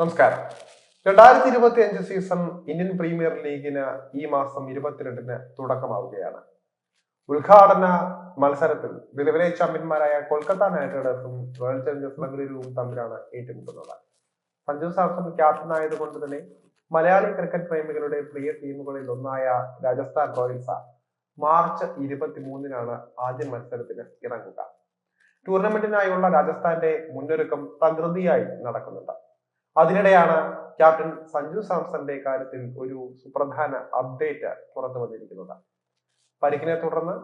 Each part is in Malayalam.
നമസ്കാരം. രണ്ടായിരത്തി ഇരുപത്തി അഞ്ച് സീസൺ ഇന്ത്യൻ പ്രീമിയർ ലീഗിന് ഈ മാസം ഇരുപത്തിരണ്ടിന് തുടക്കമാവുകയാണ്. ഉദ്ഘാടന മത്സരത്തിൽ നിലവിലെ ചാമ്പ്യന്മാരായ കൊൽക്കത്ത നൈറ്റ് റൈഡേഴ്സും റോയൽ ചലഞ്ചേഴ്സ് ബംഗളൂരുവും തമ്മിലാണ് ഏറ്റുമുട്ടുന്നത്. സഞ്ജു സാംസൺ ക്യാപ്റ്റൻ ആയതുകൊണ്ട് തന്നെ മലയാളി ക്രിക്കറ്റ് പ്രേമികളുടെ പ്രിയ ടീമുകളിൽ ഒന്നായ രാജസ്ഥാൻ റോയൽസ് മാർച്ച് ഇരുപത്തിമൂന്നിനാണ് ആദ്യ മത്സരത്തിന് ഇറങ്ങുക. ടൂർണമെന്റിനായുള്ള രാജസ്ഥാന്റെ മുന്നൊരുക്കം തകൃതിയായി നടക്കുന്നുണ്ട്. അതിനിടെയാണ് ക്യാപ്റ്റൻ സഞ്ജു സാംസന്റെ കാര്യത്തിൽ ഒരു സുപ്രധാന അപ്ഡേറ്റ് പുറത്തു വന്നിരിക്കുന്നത്. പരിക്കിനെ തുടർന്ന്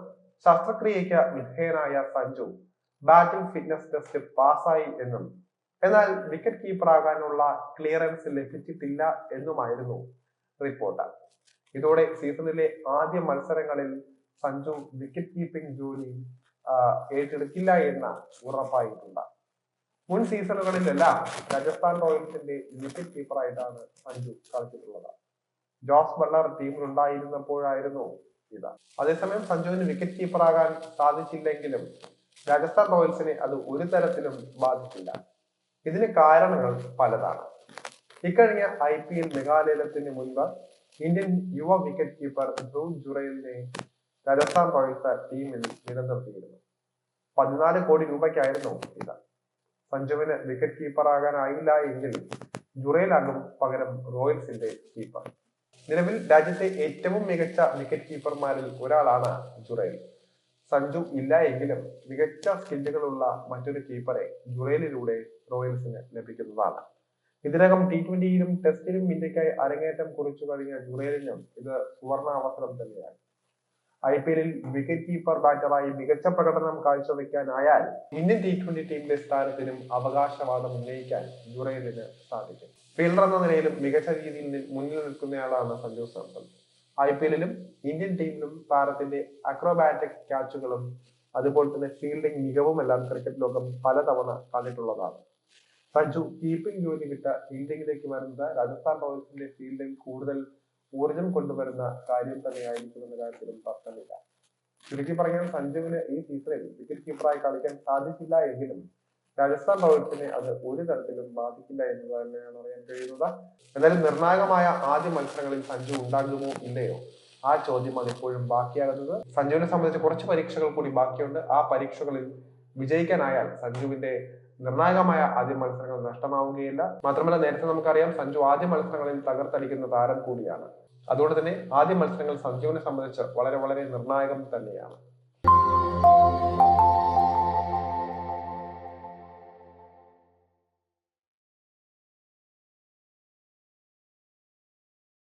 ശസ്ത്രക്രിയയ്ക്ക് വിധേയനായ സഞ്ജു ബാറ്റിംഗ് ഫിറ്റ്നസ് ടെസ്റ്റ് പാസ്സായി എന്നും എന്നാൽ വിക്കറ്റ് കീപ്പർ ആകാനുള്ള ക്ലിയറൻസ് ലഭിച്ചിട്ടില്ല എന്നുമായിരുന്നു റിപ്പോർട്ട് ഇതോടെ സീസണിലെ ആദ്യ മത്സരങ്ങളിൽ സഞ്ജു വിക്കറ്റ് കീപ്പിംഗ് ജോലി ഏറ്റെടുക്കില്ല എന്ന ഉറപ്പായിട്ടുണ്ട്. മുൻ സീസണുകളിലെല്ലാം രാജസ്ഥാൻ റോയൽസിന്റെ വിക്കറ്റ് കീപ്പറായിട്ടാണ് സഞ്ജു കളിച്ചിട്ടുള്ളത്. ജോസ് ബള്ളർ ടീമിലുണ്ടായിരുന്നപ്പോഴായിരുന്നു ഇത്. അതേസമയം സഞ്ജുവിന് വിക്കറ്റ് കീപ്പറാകാൻ സാധിച്ചില്ലെങ്കിലും രാജസ്ഥാൻ റോയൽസിനെ അത് ഒരു തരത്തിലും ബാധിച്ചില്ല. ഇതിന് കാരണങ്ങൾ പലതാണ്. ഇക്കഴിഞ്ഞ ഐ പി എൽ മെഗാലയത്തിന് മുൻപ് ഇന്ത്യൻ യുവ വിക്കറ്റ് കീപ്പർ ധ്രുവ് ജുറയിലിനെ രാജസ്ഥാൻ റോയൽസ് ടീമിൽ നിലനിർത്തിയിരുന്നു. പതിനാല് കോടി രൂപയ്ക്കായിരുന്നു ഇത്. സഞ്ജുവിന് വിക്കറ്റ് കീപ്പർ ആകാനായില്ല എങ്കിൽ ജുറേലാകും പകരം റോയൽസിന്റെ കീപ്പർ നിലവിൽ രാജ്യത്തെ ഏറ്റവും മികച്ച വിക്കറ്റ് കീപ്പർമാരിൽ ഒരാളാണ് ജുറേൽ. സഞ്ജു ഇല്ല എങ്കിലും മികച്ച സ്കില്ലുകളുള്ള മറ്റൊരു കീപ്പറെ ജുറേലിലൂടെ റോയൽസിന് ലഭിക്കുന്നതാണ്. ഇതിനകം ടി ട്വന്റിയിലും ടെസ്റ്റിലും ഇന്ത്യക്കായി അരങ്ങേറ്റം കുറിച്ചു കഴിഞ്ഞ ജുറേലിനും ഇത് സുവർണ അവസരം തന്നെയാണ്. ഐ പി എല്ലിൽ വിക്കറ്റ് കീപ്പർ ബാറ്ററായി മികച്ച പ്രകടനം കാഴ്ചവെക്കാനായാൽ ഇന്ത്യൻ ടി ട്വന്റി ടീമിലെ സ്ഥാനത്തിനും അവകാശവാദം ഉന്നയിക്കാൻ ജുറേലിന് സാധിക്കും. ഫീൽഡർ എന്ന നിലയിലും മികച്ച രീതിയിൽ മുന്നിൽ നിൽക്കുന്നയാളാണ് സഞ്ജു സാംസൺ. ഐ പി എല്ലിലും ഇന്ത്യൻ ടീമിലും താരത്തിന്റെ അക്രോബാറ്റിക് ക്യാച്ചുകളും അതുപോലെ തന്നെ ഫീൽഡിംഗ് മികവും എല്ലാം ക്രിക്കറ്റ് ലോകം പലതവണ കണ്ടിട്ടുള്ളതാണ്. സഞ്ജു കീപ്പിംഗ് ജോലി വിട്ട ഫീൽഡിംഗിലേക്ക് വരുന്നത് രാജസ്ഥാൻ റോയൽസിന്റെ ഫീൽഡിംഗ് കൂടുതൽ കൊണ്ടുവരുന്ന കാര്യം തന്നെയായിരിക്കും എന്ന കാര്യത്തിലും തർക്കമില്ല. ചുരുക്കി പറഞ്ഞാൽ സഞ്ജുവിന് ഈ സീസണിൽ വിക്കറ്റ് കീപ്പറായി കളിക്കാൻ സാധിച്ചില്ല എങ്കിലും രാജസ്ഥാൻ റോയൽസിനെ അത് ഒരു തരത്തിലും ബാധിക്കില്ല എന്ന് തന്നെയാണ് അറിയാൻ കഴിയുന്നത്. എന്നാലും നിർണായകമായ ആദ്യ മത്സരങ്ങളിൽ സഞ്ജു ഉണ്ടാകുമോ ഇല്ലയോ? ആ ചോദ്യമാണ് ഇപ്പോഴും ബാക്കിയാകുന്നത്. സഞ്ജുവിനെ സംബന്ധിച്ച് കുറച്ച് പരീക്ഷകൾ കൂടി ബാക്കിയുണ്ട്. ആ പരീക്ഷകളിൽ വിജയിക്കാനായാൽ സഞ്ജുവിന്റെ നിർണായകമായ ആദ്യ മത്സരങ്ങൾ നഷ്ടമാവുകയില്ല. മാത്രമല്ല നേരത്തെ നമുക്കറിയാം സഞ്ജു ആദ്യ മത്സരങ്ങളിൽ തകർത്തടിക്കുന്ന താരം കൂടിയാണ്. അതുകൊണ്ട് തന്നെ ആദ്യ മത്സരങ്ങൾ സഞ്ജുവിനെ സംബന്ധിച്ച് വളരെ വളരെ നിർണായകം തന്നെയാണ്.